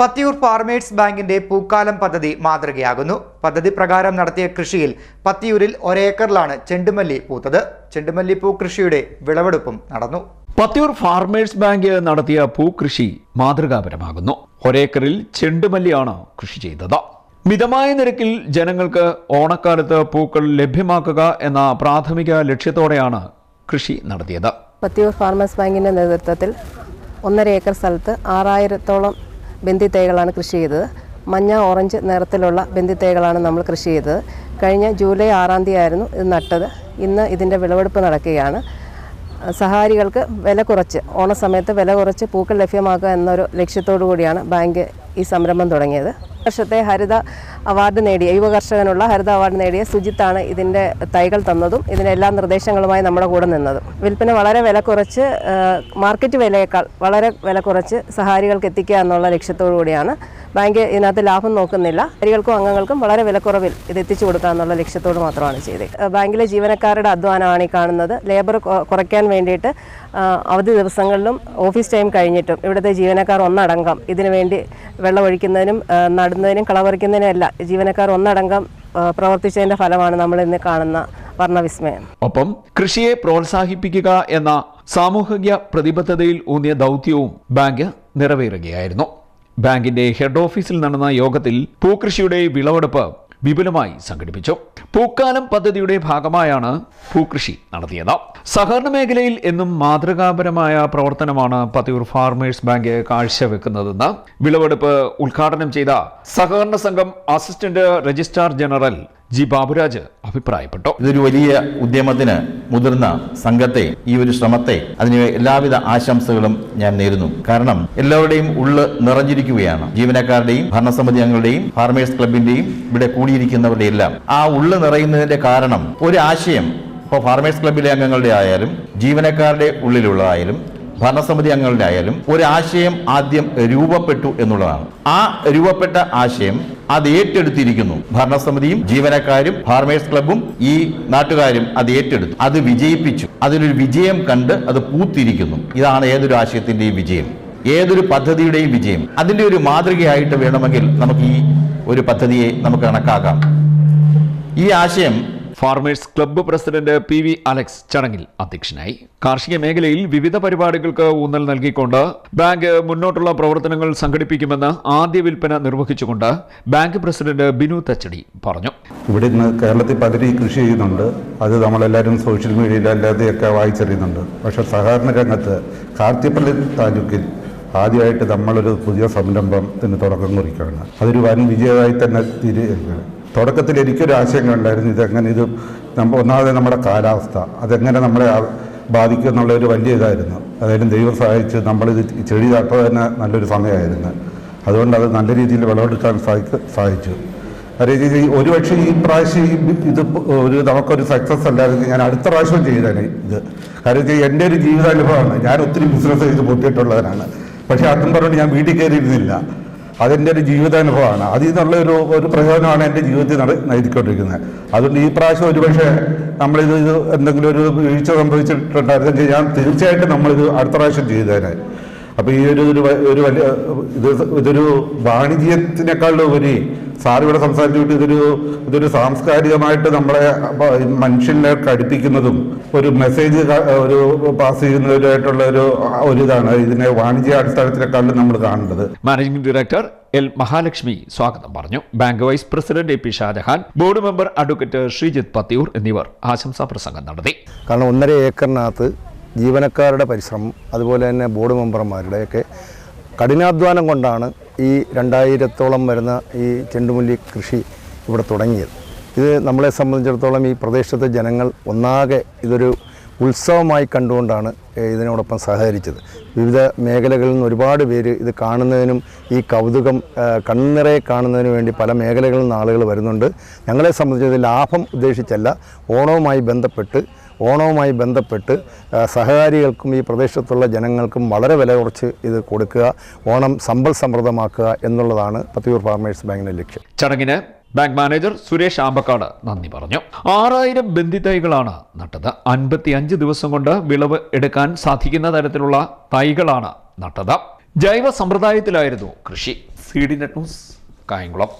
Pathiyoor farmers ബാങ്കിന്റെ പൂക്കാലം പദ്ധതി മാതൃകയാകുന്നു. പദ്ധതി പ്രകാരം നടത്തിയ കൃഷിയിൽ പത്തിയൂരിൽ ഒരേക്കറിലാണ് ചെണ്ടുമല്ലി പൂത്തത്. ചെണ്ടുമല്ലി പൂ കൃഷിയുടെ വിളവെടുപ്പും നടന്നു. പത്തിയൂർ ഫാർമേഴ്സ് ബാങ്ക് നടത്തിയ പൂക്കൃഷി മാതൃകാപരമാകുന്നു. ഒരേക്കറിൽ ചെണ്ടുമല്ലിയാണ് കൃഷി ചെയ്തത്. മിതമായ നിരക്കിൽ ജനങ്ങൾക്ക് ഓണക്കാലത്ത് പൂക്കൾ ലഭ്യമാക്കുക എന്ന പ്രാഥമിക ലക്ഷ്യത്തോടെയാണ് കൃഷി നടത്തിയത്. പത്തിയൂർ ഫാർമേഴ്സ് ബാങ്കിന്റെ നേതൃത്വത്തിൽ ഒന്നര ഏക്കർ സ്ഥലത്ത് ആറായിരത്തോളം ബന്ദിത്തൈകളാണ് കൃഷി ചെയ്തത്. മഞ്ഞ ഓറഞ്ച് നിറത്തിലുള്ള ബന്ദിത്തൈകളാണ് നമ്മൾ കൃഷി ചെയ്തത്. കഴിഞ്ഞ ജൂലൈ ആറാം തീയതി ആയിരുന്നു ഇത് നട്ടത്. ഇന്ന് ഇതിന്റെ വിളവെടുപ്പ് നടക്കുകയാണ്. സഹാരികൾക്ക് വില കുറച്ച് ഓണസമയത്ത് വില കുറച്ച് പൂക്കൾ ലഭ്യമാക്കുക എന്നൊരു ലക്ഷ്യത്തോടു കൂടിയാണ് ബാങ്ക് ഈ സംരംഭം തുടങ്ങിയത്. വർഷത്തെ ഹരിത അവാർഡ് നേടിയ യുവ കർഷകനുള്ള ഹരിത അവാർഡ് നേടിയ സുജിത്താണ് ഇതിന്റെ തൈകൾ തന്നതും ഇതിന്റെ എല്ലാ നിർദ്ദേശങ്ങളുമായി നമ്മുടെ കൂടെ നിന്നതും. വിൽപ്പന വളരെ വില കുറച്ച് മാർക്കറ്റ് വിലയേക്കാൾ വളരെ വില കുറച്ച് സഹാരികൾക്ക് എത്തിക്കുക എന്നുള്ള ലക്ഷ്യത്തോടു കൂടിയാണ് ബാങ്ക് ഇതിനകത്ത് ലാഭം നോക്കുന്നില്ല. സഹാരികൾക്കും അംഗങ്ങൾക്കും വളരെ വിലക്കുറവിൽ ഇത് എത്തിച്ചു കൊടുക്കുക എന്നുള്ള ലക്ഷ്യത്തോട് മാത്രമാണ് ചെയ്തത്. ബാങ്കിലെ ജീവനക്കാരുടെ അധ്വാനമാണ് ഈ കാണുന്നത്. ലേബർ കുറയ്ക്കാൻ വേണ്ടിയിട്ട് അവധി ദിവസങ്ങളിലും ഓഫീസ് ടൈം കഴിഞ്ഞിട്ടും ഇവിടുത്തെ ജീവനക്കാർ ഒന്നടങ്കം ഇതിനുവേണ്ടി വെള്ളമൊഴിക്കുന്നതിനും നടുന്നതിനും കളപറിക്കുന്നതിനും അല്ല ജീവനക്കാർ ഒന്നടങ്കം പ്രവർത്തിച്ചതിന്റെ ഫലമാണ് നമ്മൾ ഇന്ന് കാണുന്ന വർണവിസ്മയം. ഒപ്പം കൃഷിയെ പ്രോത്സാഹിപ്പിക്കുക എന്ന സാമൂഹിക പ്രതിബദ്ധതയിൽ ഊന്നിയ ദൗത്യവും ബാങ്ക് നിറവേറുകയായിരുന്നു. ബാങ്കിന്റെ ഹെഡ് ഓഫീസിൽ നടന്ന യോഗത്തിൽ പൂക്കൃഷിയുടെ വിളവെടുപ്പ് വിപുലമായി സംഘടിപ്പിച്ചു. പൂക്കാലം പദ്ധതിയുടെ ഭാഗമായാണ് പൂക്കൃഷി നടത്തിയത്. സഹകരണ മേഖലയിൽ എന്നും മാതൃകാപരമായ പ്രവർത്തനമാണ് പതിയൂർ ഫാർമേഴ്സ് ബാങ്ക് കാഴ്ചവെക്കുന്നതെന്ന് വിളവെടുപ്പ് ഉദ്ഘാടനം ചെയ്ത സഹകരണ സംഘം assistant registrar general G Baburaj അഭിപ്രായപ്പെട്ടു. ഇതൊരു വലിയ ഉദ്യമത്തിന് മുതിർന്ന സംഘത്തെ ഈ ഒരു ശ്രമത്തെ അതിന് എല്ലാവിധ ആശംസകളും ഞാൻ നേരുന്നു. കാരണം എല്ലാവരുടെയും ഉള്ള് നിറഞ്ഞിരിക്കുകയാണ്. ജീവനക്കാരുടെയും ഭരണസമിതി അംഗങ്ങളുടെയും ഫാർമേഴ്സ് ക്ലബിന്റെയും ഇവിടെ കൂടിയിരിക്കുന്നവരുടെ എല്ലാം. ആ ഉള്ള് നിറയുന്നതിന്റെ കാരണം ഒരു ആശയം ഇപ്പോൾ ഫാർമേഴ്സ് ക്ലബിലെ അംഗങ്ങളുടെ ആയാലും ജീവനക്കാരുടെ ഉള്ളിലുള്ളതായാലും ഭരണസമിതി അംഗങ്ങളുടെ ആയാലും ഒരു ആശയം ആദ്യം രൂപപ്പെട്ടു എന്നുള്ളതാണ്. ആ രൂപപ്പെട്ട ആശയം അത് ഏറ്റെടുത്തിരിക്കുന്നു. ഭരണസമിതിയും ജീവനക്കാരും ഫാർമേഴ്സ് ക്ലബും ഈ നാട്ടുകാരും അത് ഏറ്റെടുത്തു. അത് വിജയിപ്പിച്ചു. അതിലൊരു വിജയം കണ്ട് അത് പൂത്തിരിക്കുന്നു. ഇതാണ് ഏതൊരു ആശയത്തിന്റെയും വിജയം. ഏതൊരു പദ്ധതിയുടെയും വിജയം. അതിന്റെ ഒരു മാതൃകയായിട്ട് വേണമെങ്കിൽ നമുക്ക് ഈ ഒരു പദ്ധതിയെ നമുക്ക് കണക്കാക്കാം. ഈ ആശയം farmers club president P V Alex ചടങ്ങിൽ അധ്യക്ഷനായി. കാർഷിക മേഖലയിൽ വിവിധ പരിപാടികൾക്ക് ഊന്നൽ നൽകിക്കൊണ്ട് ബാങ്ക് മുന്നോട്ടുള്ള പ്രവർത്തനങ്ങൾ സംഘടിപ്പിക്കുമെന്ന് ആദ്യ വിൽപ്പന നിർവഹിച്ചുകൊണ്ട് ബാങ്ക് പ്രസിഡന്റ് ബിനു തച്ചടി പറഞ്ഞു. ഇവിടെ ഇന്ന് കേരളത്തിൽ പലരും കൃഷി ചെയ്യുന്നുണ്ട്. അത് നമ്മളെല്ലാവരും സോഷ്യൽ മീഡിയയിൽ അല്ലാതെയൊക്കെ വായിച്ചറിയുന്നുണ്ട്. പക്ഷേ സഹകരണ രംഗത്ത് കാർത്തിപ്പള്ളി താലൂക്കിൽ ആദ്യമായിട്ട് നമ്മളൊരു പുതിയ സംരംഭത്തിന് തുടക്കം കുറിക്കുകയാണ്. അതൊരു വൻ വിജയമായി തന്നെ തിരികെ തുടക്കത്തിൽ എനിക്കൊരു ആശയം ഉണ്ടായിരുന്നു ഇതെങ്ങനെ ഇത് നമ്മ ഒന്നാമത് നമ്മുടെ കാലാവസ്ഥ അതെങ്ങനെ നമ്മളെ ബാധിക്കും എന്നുള്ള ഒരു വലിയ ഇതായിരുന്നു. അതായത് ദൈവം സഹായിച്ച് നമ്മളിത് ചെടി നട്ടത് തന്നെ നല്ലൊരു സമയമായിരുന്നു. അതുകൊണ്ട് അത് നല്ല രീതിയിൽ വിളവെടുക്കാൻ സാധിക്ക സാധിച്ചു. അതേ ഈ ഒരു പക്ഷേ ഈ പ്രാവശ്യം ഈ ഇത് ഒരു നമുക്കൊരു സക്സസ് അല്ലായിരുന്നു. ഞാൻ അടുത്ത പ്രാവശ്യം ചെയ്തേനെ ഇത്. കാര്യം എന്റെ ഒരു ജീവിതാനുഭവമാണ്. ഞാൻ ഒത്തിരി ബിസിനസ് ചെയ്ത് പൊട്ടിയിട്ടുള്ളവരാണ് പക്ഷേ അതും പറഞ്ഞുകൊണ്ട് ഞാൻ വീട്ടിൽ കയറിയിരുന്നില്ല. അതെന്റെ ഒരു ജീവിതാനുഭവമാണ്. അതിൽ നിന്നുള്ള ഒരു ഒരു പ്രചോദനമാണ് എന്റെ ജീവിതത്തിൽ നട നയിക്കൊണ്ടിരിക്കുന്നത് അതുകൊണ്ട് ഈ പ്രാവശ്യം ഒരുപക്ഷെ നമ്മളിത് ഇത് എന്തെങ്കിലും ഒരു വീഴ്ച സംഭവിച്ചിട്ടുണ്ടായിരുന്നെങ്കിൽ ഞാൻ തീർച്ചയായിട്ടും നമ്മളിത് അടുത്ത പ്രാവശ്യം ചെയ്തേനെ. അപ്പോൾ ഈ ഒരു ഒരു വലിയ ഇത് ഇതൊരു വാണിജ്യത്തിനേക്കാളുപരി സാർ ഇവിടെ സംസാരിച്ചിട്ട് ഇതൊരു ഇതൊരു സാംസ്കാരികമായിട്ട് നമ്മളെ മനുഷ്യനെ മനുഷ്യനിലേക്ക് അടുപ്പിക്കുന്നതും ഒരു മെസ്സേജ് ഒരു പാസ് ചെയ്യുന്നതിനായിട്ടുള്ള ഒരു ഒരു ഇതാണ്. ഇതിനെ വാണിജ്യ അടിസ്ഥാനത്തിനേക്കാളും നമ്മൾ കാണേണ്ടത് മാനേജിംഗ് ഡയറക്ടർ എൽ മഹാലക്ഷ്മി സ്വാഗതം പറഞ്ഞു. Bank vice president A P Shajahan board member advocate Sreejith Pathiyoor എന്നിവർ ആശംസാ പ്രസംഗം നടത്തി. കാരണം ഒന്നര ഏക്കറിനകത്ത് ജീവനക്കാരുടെ പരിശ്രമം അതുപോലെ തന്നെ ബോർഡ് മെമ്പർമാരുടെയൊക്കെ കഠിനാധ്വാനം കൊണ്ടാണ് ഈ രണ്ടായിരത്തോളം വരുന്ന ഈ ചെണ്ടുമല്ലി കൃഷി ഇവിടെ തുടങ്ങിയത്. ഇത് നമ്മളെ സംബന്ധിച്ചിടത്തോളം ഈ പ്രദേശത്തെ ജനങ്ങൾ ഒന്നാകെ ഇതൊരു ഉത്സവമായി കണ്ടുകൊണ്ടാണ് ഇതിനോടൊപ്പം സഹകരിച്ചത്. വിവിധ മേഖലകളിൽ നിന്ന് ഒരുപാട് പേര് ഇത് കാണുന്നതിനും ഈ കൗതുകം കണ്ണിറയെ കാണുന്നതിനു വേണ്ടി പല മേഖലകളിൽ നിന്ന് ആളുകൾ വരുന്നുണ്ട്. ഞങ്ങളെ സംബന്ധിച്ചത് ലാഭം ഉദ്ദേശിച്ചല്ല ഓണവുമായി ബന്ധപ്പെട്ട് ഓണവുമായി ബന്ധപ്പെട്ട് സഹകാരികൾക്കും ഈ പ്രദേശത്തുള്ള ജനങ്ങൾക്കും വളരെ വില കുറച്ച് ഇത് കൊടുക്കുക ഓണം സമ്പൽ സമൃദ്ധമാക്കുക എന്നുള്ളതാണ് പത്തിയൂർ ഫാർമേഴ്സ് ബാങ്കിന്റെ ലക്ഷ്യം. ചടങ്ങിന് ബാങ്ക് മാനേജർ സുരേഷ് ആമ്പക്കാട് നന്ദി പറഞ്ഞു. ആറായിരം ബന്ധിത്തൈകളാണ് നട്ടത്. അൻപത്തി അഞ്ച് ദിവസം കൊണ്ട് വിളവ് എടുക്കാൻ സാധിക്കുന്ന തരത്തിലുള്ള തൈകളാണ് നട്ടത്. ജൈവ സമ്പ്രദായത്തിലായിരുന്നു കൃഷി. C D net news Kayamkulam.